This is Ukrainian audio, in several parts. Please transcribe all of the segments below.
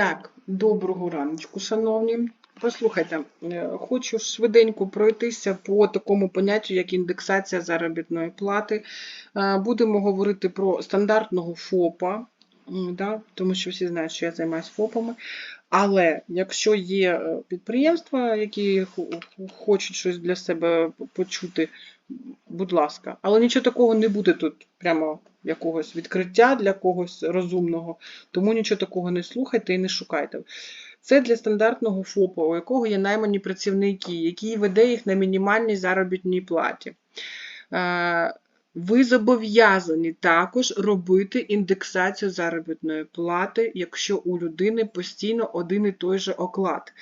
Так, доброго раночку, шановні. Послухайте, е, хочу швиденько пройтися по такому поняттю, як індексація заробітної плати. Е, Будемо говорити про стандартного ФОПа, да, тому що всі знають, що я займаюся ФОПами. Але якщо є е, підприємства, які хочуть щось для себе почути, будь ласка. Але нічого такого не буде тут, прямо якогось відкриття для когось розумного. Тому нічого такого не слухайте і не шукайте. Це для стандартного ФОПа, у якого є наймані працівники, який веде їх на мінімальній заробітній платі. Ви зобов'язані також робити індексацію заробітної плати, якщо у людини постійно один і той же оклад.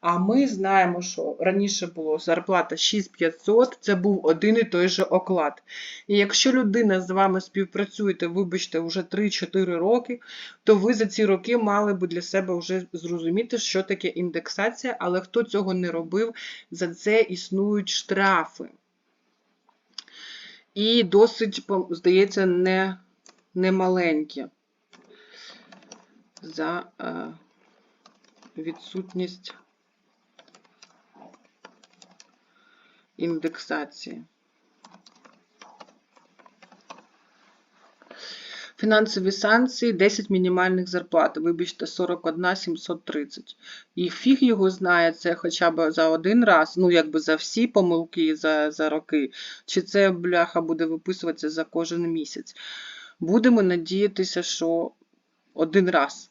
А ми знаємо, що раніше було зарплата 6500, це був один і той же оклад. І якщо людина з вами співпрацюєте, вибачте, вже 3-4 роки, то ви за ці роки мали би для себе вже зрозуміти, що таке індексація, але хто цього не робив, за це існують штрафи. І досить, здається, не, не маленькі за е, відсутність індексації. Фінансові санкції 10 мінімальних зарплат, вибачте, 41 730. І фіг його знає, це хоча б за один раз, ну якби за всі помилки за, за роки, чи це бляха буде виписуватися за кожен місяць. Будемо надіятися, що один раз.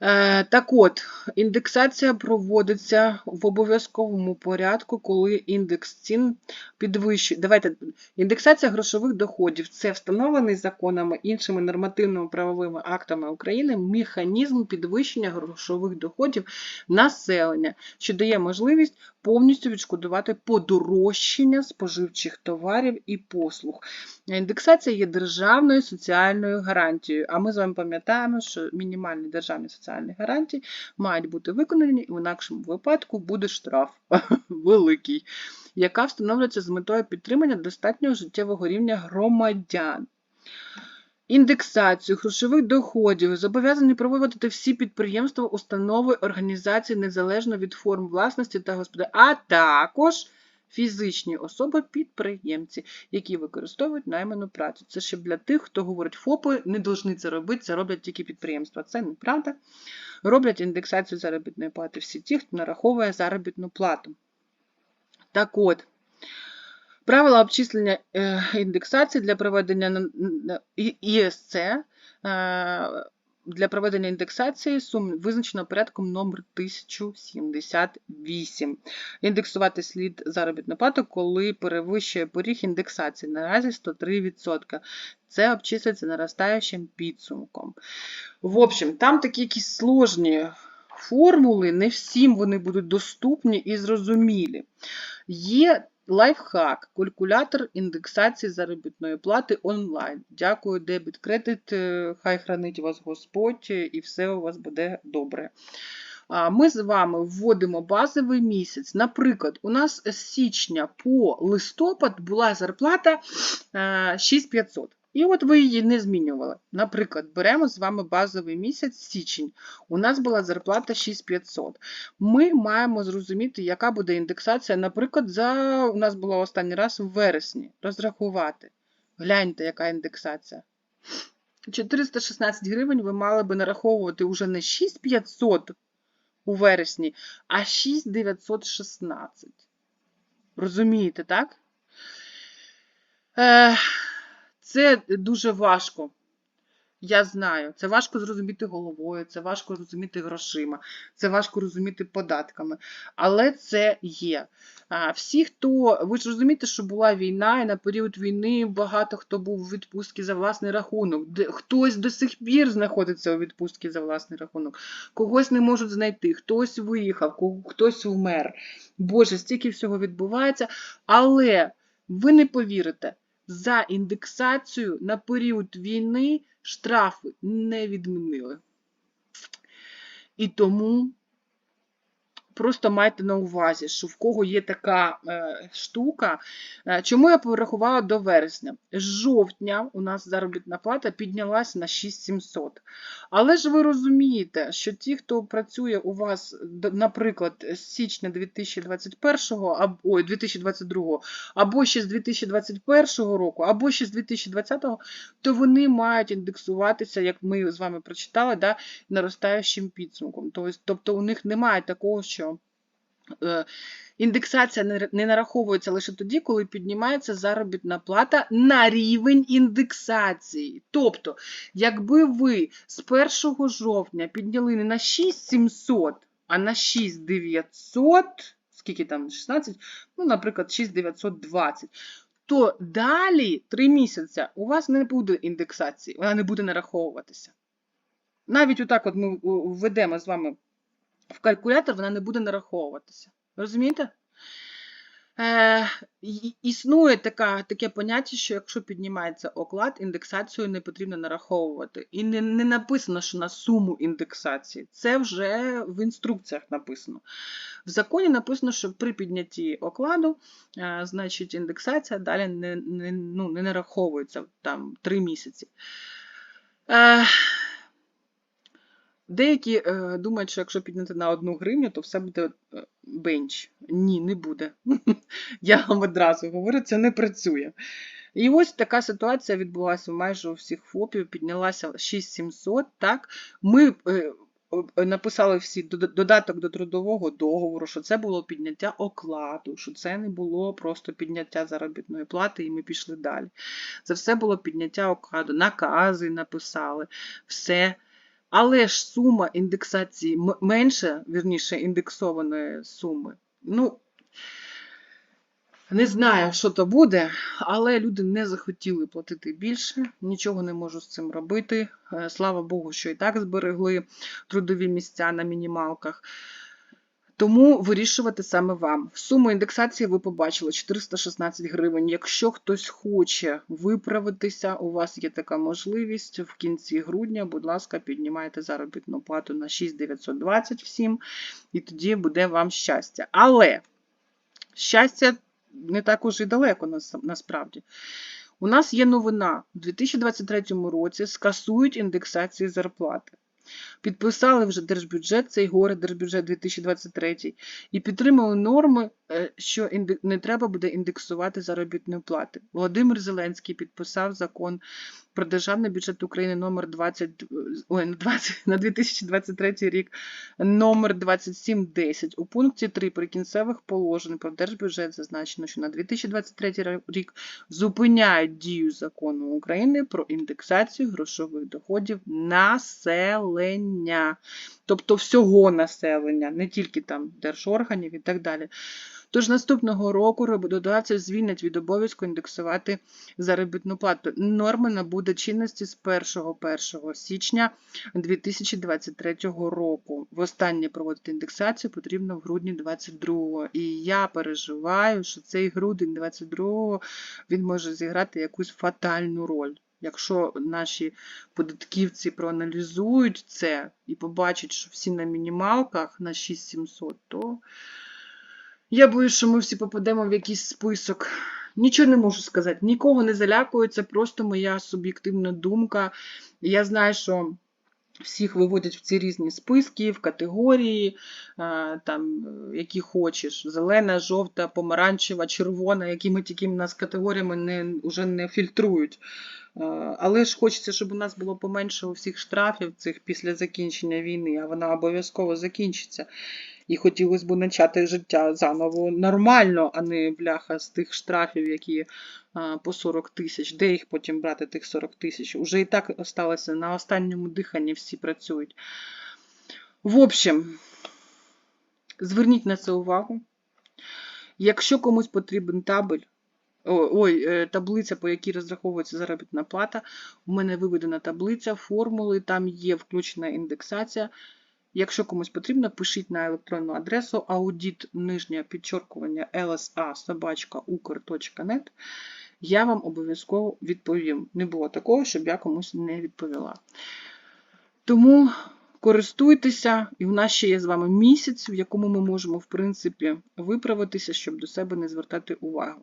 Е, так от, індексація проводиться в обов'язковому порядку, коли індекс цін підвищує. Давайте, індексація грошових доходів це встановлений законами, іншими нормативними правовими актами України механізм підвищення грошових доходів населення, що дає можливість повністю відшкодувати подорожчання споживчих товарів і послуг. Індексація є державною соціальною гарантією. А ми з вами пам'ятаємо, що мінімальні державні соціальні гарантії мають бути виконані, і в інакшому випадку буде штраф великий, яка встановлюється з метою підтримання достатнього життєвого рівня громадян. Індексацію грошових доходів зобов'язані проводити всі підприємства, установи, організації незалежно від форм власності та господарства, а також фізичні особи-підприємці, які використовують найману працю. Це ще для тих, хто говорить, ФОПи не повинні це робити, це роблять тільки підприємства. Це неправда. Роблять індексацію заробітної плати всі ті, хто нараховує заробітну плату. Так от, правила обчислення е, індексації для проведення ІСЦ е, для проведення індексації сум визначено порядком номер 1078. Індексувати слід заробітну плату, коли перевищує поріг індексації, наразі 103%. Це обчислюється наростаючим підсумком. В общем, там такі якісь сложні формули, не всім вони будуть доступні і зрозумілі. Є лайфхак, калькулятор індексації заробітної плати онлайн. Дякую, дебіт, кредит. е, Хай хранить вас Господь, е, і все у вас буде добре. Ми з вами вводимо базовий місяць. Наприклад, у нас з січня по листопад була зарплата е, 6500. І от ви її не змінювали. Наприклад, беремо з вами базовий місяць січень. У нас була зарплата 6500. Ми маємо зрозуміти, яка буде індексація, наприклад, за у нас була останній раз в вересні. Розрахувати. Гляньте, яка індексація. 416 гривень ви мали би нараховувати уже не 6500 у вересні, а 6916. Розумієте, так? Е, Це дуже важко. Я знаю, це важко зрозуміти головою, це важко зрозуміти грошима, це важко розуміти податками. Але це є. Всі, хто, ви ж розумієте, що була війна, і на період війни багато хто був у відпустці за власний рахунок. Хтось до сих пір знаходиться у відпустці за власний рахунок, когось не можуть знайти, хтось виїхав, хтось вмер. Боже, стільки всього відбувається. Але ви не повірите, за індексацію на період війни штрафи не відмінили. І тому просто майте на увазі, що в кого є така е, штука. Е, чому я порахувала до вересня? З жовтня у нас заробітна плата піднялась на 6700. Але ж ви розумієте, що ті, хто працює у вас, наприклад, з січня 2021 або ой, 2022 або ще з 2021 року, або ще з 2020, то вони мають індексуватися, як ми з вами прочитали, да, наростаючим підсумком. Тобто, тобто у них немає такого, що індексація не, нараховується лише тоді, коли піднімається заробітна плата на рівень індексації. Тобто, якби ви з 1 жовтня підняли не на 6700, а на 6900, скільки там, 16, ну, наприклад, 6920, то далі 3 місяці у вас не буде індексації, вона не буде нараховуватися. Навіть отак от ми о, введемо з вами в калькулятор, вона не буде нараховуватися. Розумієте? Е, існує така, таке поняття, що якщо піднімається оклад, індексацію не потрібно нараховувати. І не, не написано, що на суму індексації. Це вже в інструкціях написано. В законі написано, що при піднятті окладу, е, значить, індексація далі не, не, ну, не нараховується там 3 місяці. Е, Деякі е, думають, що якщо підняти на одну гривню, то все буде е, бенч. Ні, не буде. Я вам одразу говорю, це не працює. І ось така ситуація відбулася майже у всіх ФОПів, піднялася 6700, так? Ми е, написали всі додаток до трудового договору, що це було підняття окладу, що це не було просто підняття заробітної плати, і ми пішли далі. Це все було підняття окладу, накази написали, все. Але ж сума індексації менша, вірніше, індексованої суми. Ну, не знаю, що то буде, але люди не захотіли платити більше, нічого не можу з цим робити. Е, Слава Богу, що і так зберегли трудові місця на мінімалках. Тому вирішувати саме вам. Суму індексації ви побачили 416 гривень. Якщо хтось хоче виправитися, у вас є така можливість в кінці грудня, будь ласка, піднімайте заробітну плату на 6920 всім, і тоді буде вам щастя. Але щастя не так уж і далеко насправді. У нас є новина. У 2023 році скасують індексації зарплати. Підписали вже держбюджет, цей горе держбюджет 2023, і підтримали норми, е, що не треба буде індексувати заробітної плати. Володимир Зеленський підписав закон про державний бюджет України номер 20, ой, 20, на 2023 рік номер 2710. У пункті 3 прикінцевих положень про держбюджет зазначено, що на 2023 рік зупиняють дію закону України про індексацію грошових доходів населення, тобто всього населення, не тільки там держорганів і так далі. Тож наступного року роботодавця звільнять від обов'язку індексувати заробітну плату. Норма набуде чинності з 1 січня 2023 року. Востаннє проводити індексацію потрібно в грудні 2022. І я переживаю, що цей грудень 2022 він може зіграти якусь фатальну роль. Якщо наші податківці проаналізують це і побачать, що всі на мінімалках на 6700, то я боюсь, що ми всі попадемо в якийсь список. Нічого не можу сказати, нікого не залякую, це просто моя суб'єктивна думка. Я знаю, що всіх виводять в ці різні списки, в категорії, е, там, які хочеш: зелена, жовта, помаранчева, червона, якими тільки нас категоріями не, вже не фільтрують. Е, Але ж хочеться, щоб у нас було поменше усіх штрафів цих після закінчення війни, а вона обов'язково закінчиться. І хотілося б почати життя заново нормально, а не бляха з тих штрафів, які по 40 тисяч. Де їх потім брати, тих 40 тисяч? Уже і так осталося на останньому диханні всі працюють. В общем, зверніть на це увагу. Якщо комусь потрібен табель, ой, е, таблиця, по якій розраховується заробітна плата, у мене виведена таблиця, формули, там є включена індексація. Якщо комусь потрібно, пишіть на електронну адресу audit нижнє підчоркування lsa собачка ukr.net. Я вам обов'язково відповім. Не було такого, щоб я комусь не відповіла. Тому Користуйтеся, і в нас ще є з вами місяць, в якому ми можемо, в принципі, виправитися, щоб до себе не звертати увагу.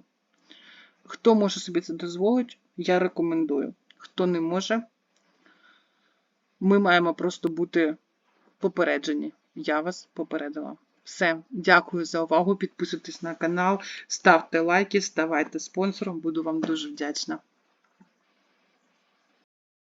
Хто може собі це дозволити, я рекомендую. Хто не може, ми маємо просто бути попереджені. Я вас попередила. Все, дякую за увагу. Підписуйтесь на канал, ставте лайки, ставайте спонсором. Буду вам дуже вдячна.